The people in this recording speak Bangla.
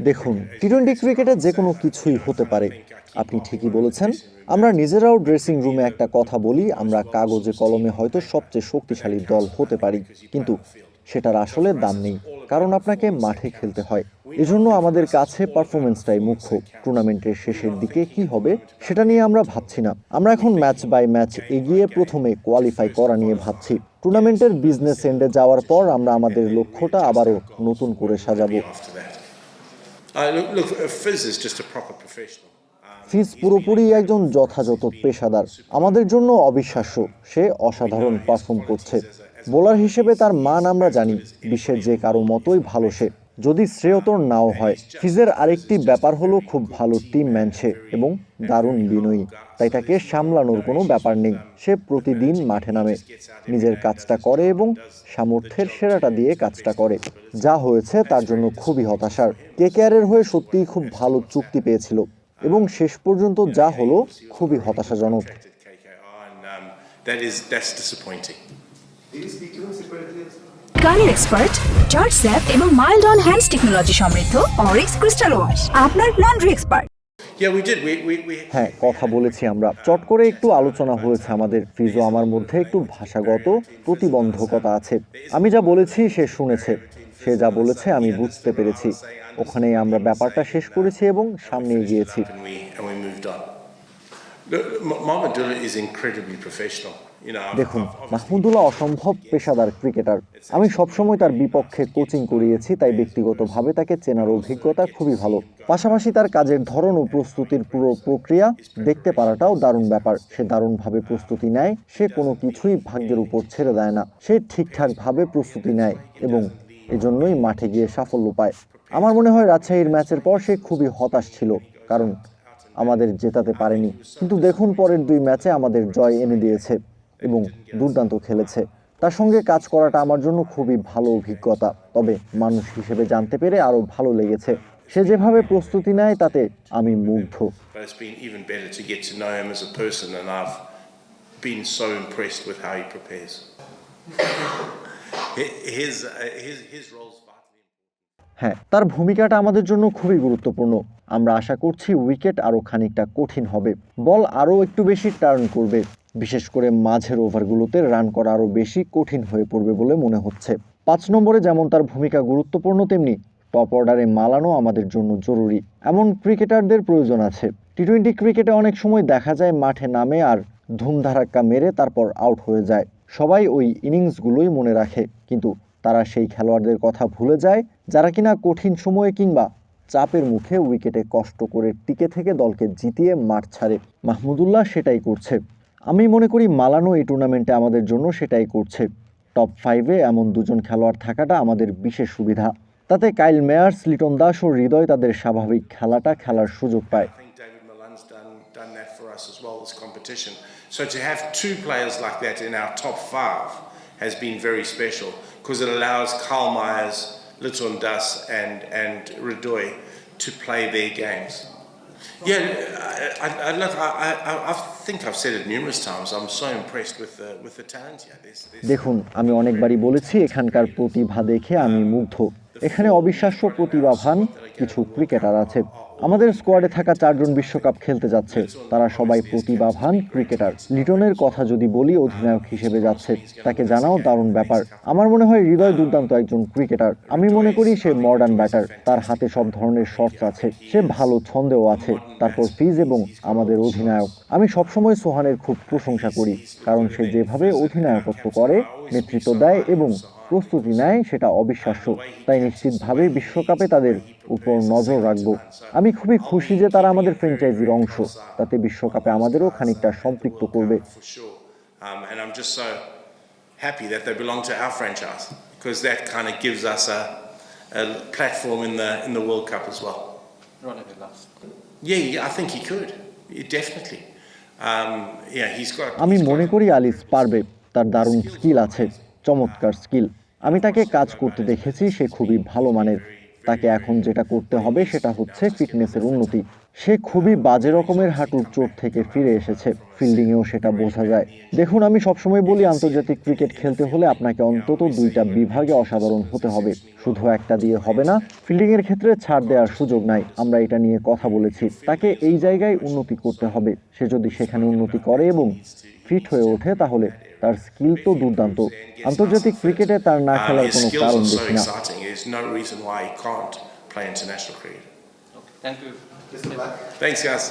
দেখুন টি টোয়েন্টি ক্রিকেটে যে কোনো কিছুই হতে পারে। আপনি ঠিকই বলেছেন। আমরা নিজেরাও ড্রেসিং রুমে একটা কথা বলি, আমরা কাগজে কলমে হয়তো সবচেয়ে শক্তিশালী দল হতে পারি। কিন্তু সেটার আসলে দাম নেই। কারণ আপনাকে মাঠে খেলতে হয়। এজন্য আমাদের কাছে পারফরমেন্সটাই মুখ্য। টুর্নামেন্টের শেষের দিকে কি হবে সেটা নিয়ে আমরা ভাবছি না। আমরা এখন ম্যাচ বাই ম্যাচ এগিয়ে প্রথমে কোয়ালিফাই করা নিয়ে ভাবছি। টুর্নামেন্টের বিজনেস এন্ডে যাওয়ার পর আমরা আমাদের লক্ষ্যটা আবারও নতুন করে সাজাবো। That. Uh, uh. ফিজ পুরোপুরি একজন যথাযথ পেশাদার। আমাদের জন্য অবিশ্বাস্য সে অসাধারণ পারফর্ম করছে। বোলার হিসেবে তার মান আমরা জানি বিশ্বের যে কারও মতোই ভালো সে। যদি শ্রেয়তর নাও হয় ফিজের আরেকটি ব্যাপার হলো খুব ভালো টিম ম্যান সে এবং দারুণ বিনয়ী। তাই তাকে সামলানোর কোনো ব্যাপার নেই। সে প্রতিদিন মাঠে নামে। নিজের কাজটা করে এবং সামর্থ্যের সেরাটা দিয়ে কাজটা করে। যা হয়েছে তার জন্য খুবই হতাশার। কেকেআরের হয়ে সত্যিই খুব ভালো চুক্তি পেয়েছিল এবং শেষ পর্যন্ত যা হলো খুবই হতাশাজনক। That is that's disappointing. Colour expert George sap এবং মাইল্ড অন হ্যান্ডস টেকনোলজি সমৃদ্ধ অরিক্স ক্রিস্টাল ওয়াশ আপনার লন্ড্রি এক্সপার্ট হ্যাঁ কথা বলেছি আমরা। চট করে একটু আলোচনা হয়েছে আমাদের ফিজো আমার মধ্যে একটু ভাষাগত প্রতিবন্ধকতা আছে। আমি যা বলেছি সে শুনেছে। সে যা বলেছে আমি বুঝতে পেরেছি। ওখানে আমরা ব্যাপারটা শেষ করেছি এবং সামনে এগিয়েছি। Is incredibly professional. দেখুন মাহমুদুল্লাহ অসম্ভব পেশাদার ক্রিকেটার। আমি সবসময় তার বিপক্ষে কোচিং করিয়েছি তাই ব্যক্তিগতভাবে তাকে চেনার অভিজ্ঞতা খুবই ভালো। পাশাপাশি তার কাজের ধরন ও প্রস্তুতির পুরো প্রক্রিয়া দেখতে পারাটাও দারুণ ব্যাপার। সে দারুণভাবে প্রস্তুতি নেয় সে কোনো কিছুই ভাগ্যের উপর ছেড়ে দেয় না সে ঠিকঠাকভাবে প্রস্তুতি নেয় এবং এজন্যই মাঠে গিয়ে সাফল্য পায়। আমার মনে হয় রাজশাহীর ম্যাচের পর সে খুবই হতাশ ছিল কারণ আমাদের জেতাতে পারেনি। কিন্তু দেখুন পরের দুই ম্যাচে আমাদের জয় এনে দিয়েছে। এবং দুর্দান্ত খেলেছে। তার সঙ্গে কাজ করাটা আমার জন্য খুবই ভালো অভিজ্ঞতা। তবে মানুষ হিসেবে জানতে পেরে আরও ভালো লেগেছে। সে যেভাবে প্রস্তুতি নেয় তাতে আমি মুগ্ধ. হ্যাঁ তার ভূমিকাটা আমাদের জন্য খুবই গুরুত্বপূর্ণ। আমরা আশা করছি উইকেট আরও খানিকটা কঠিন হবে। বল আরও একটু বেশি টার্ন করবে। বিশেষ করে মাঝের ওভারগুলোতে রান করা আরও বেশি কঠিন হয়ে পড়বে বলে মনে হচ্ছে। পাঁচ নম্বরে যেমন তার ভূমিকা গুরুত্বপূর্ণ, তেমনি টপ অর্ডারে মালানো আমাদের জন্য জরুরি। এমন ক্রিকেটারদের প্রয়োজন আছে। টি টোয়েন্টি ক্রিকেটে অনেক সময় দেখা যায় মাঠে নামে আর ধুমধারাক্কা মেরে তারপর আউট হয়ে যায়। সবাই ওই ইনিংসগুলোই মনে রাখে, কিন্তু তারা সেই খেলোয়াড়দের কথা ভুলে যায়, যারা কিনা কঠিন সময়ে কিংবা চাপের মুখে উইকেটে কষ্ট করে টিকে থেকে দলকে জিতিয়ে মাঠ ছাড়ে। মাহমুদুল্লাহ সেটাই করছে। আমি মনে করি মালানো এই টুর্নামেন্টে আমাদের জন্য সেটাই করছে টপ ফাইভে এমন দুজন খেলোয়াড় থাকাটা আমাদের বিশেষ সুবিধা তাতে কাইল মেয়ার্স লিটন দাস ও হৃদয় তাদের স্বাভাবিক খেলাটা খেলার সুযোগ পায়. So to have two players like that in our top five has been very special because it allows Karl Myers, Litton Das, and and Radoy to play their games. Yeah, I, I, I, look, I, I, I think I've said it numerous times. I'm so impressed with the with the talent here. There's, there's দেখুন আমি অনেকবারই বলেছি এখানকার প্রতিভা দেখে আমি মুগ্ধ। এখানে অবিশ্বাস্য প্রতিভাবান কিছু ক্রিকেটার আছে। আমাদের স্কোয়াডে থাকা চারজন বিশ্বকাপ খেলতে যাচ্ছে। তারা সবাই প্রতিভাবান ক্রিকেটার লিটনের কথা যদি বলি অধিনায়ক হিসেবে যাচ্ছে। তাকে জানাও দারুণ ব্যাপার। আমার মনে হয় হৃদয় দুর্দান্ত একজন ক্রিকেটার আমি মনে করি সে মডার্ন ব্যাটার তার হাতে সব ধরনের শর্টস আছে। সে ভালো ছন্দেও আছে। তারপর ফিজ এবং আমাদের অধিনায়ক। আমি সবসময় সোহানের খুব প্রশংসা করি কারণ সে যেভাবে অধিনায়কত্ব করে নেতৃত্ব দেয় এবং প্রস্তুতি নেয় সেটা অবিশ্বাস্য। তাই নিশ্চিতভাবে বিশ্বকাপে তাদের উপর নজর রাখব। আমি খুবই খুশি যে তারা আমাদের ফ্র্যাঞ্চাইজির অংশ। তাতে বিশ্বকাপে আমাদেরও খানিকটা সম্পৃক্ত করবে. Um, and I'm just so happy that they belong to our franchise because that kind of gives us a, a platform in the in the World Cup as well. Yeah, yeah, I think he could. Yeah, definitely. Um, yeah, he's got. আমি মনে করি আলিস পারবে তার দারুণ স্কিল আছে চমৎকার স্কিল আমি তাকে কাজ করতে দেখেছি সে খুবই ভালো মানের তাকে এখন যেটা করতে হবে সেটা হচ্ছে ফিটনেসের উন্নতি। সে খুবই বাজে রকমের হাঁটুর চোট থেকে ফিরে এসেছে। ফিল্ডিংয়েও সেটা বোঝা যায়। দেখুন, আমি সবসময় বলি আন্তর্জাতিক ক্রিকেট খেলতে হলে আপনাকে অন্তত দুইটা বিভাগে অসাধারণ হতে হবে। শুধু একটা দিয়ে হবে না, ফিল্ডিংয়ের ক্ষেত্রে ছাড় দেওয়ার সুযোগ নাই। আমরা এটা নিয়ে কথা বলেছি। তাকে এই জায়গায় উন্নতি করতে হবে। সে যদি সেখানে উন্নতি করে এবং ফিট হয়ে ওঠে তাহলে তার স্কিল তো দুর্দান্ত আন্তর্জাতিক ক্রিকেটে তার না Um, খেলার কোনো কারণ দেখি না. Thank you. Thanks, guys.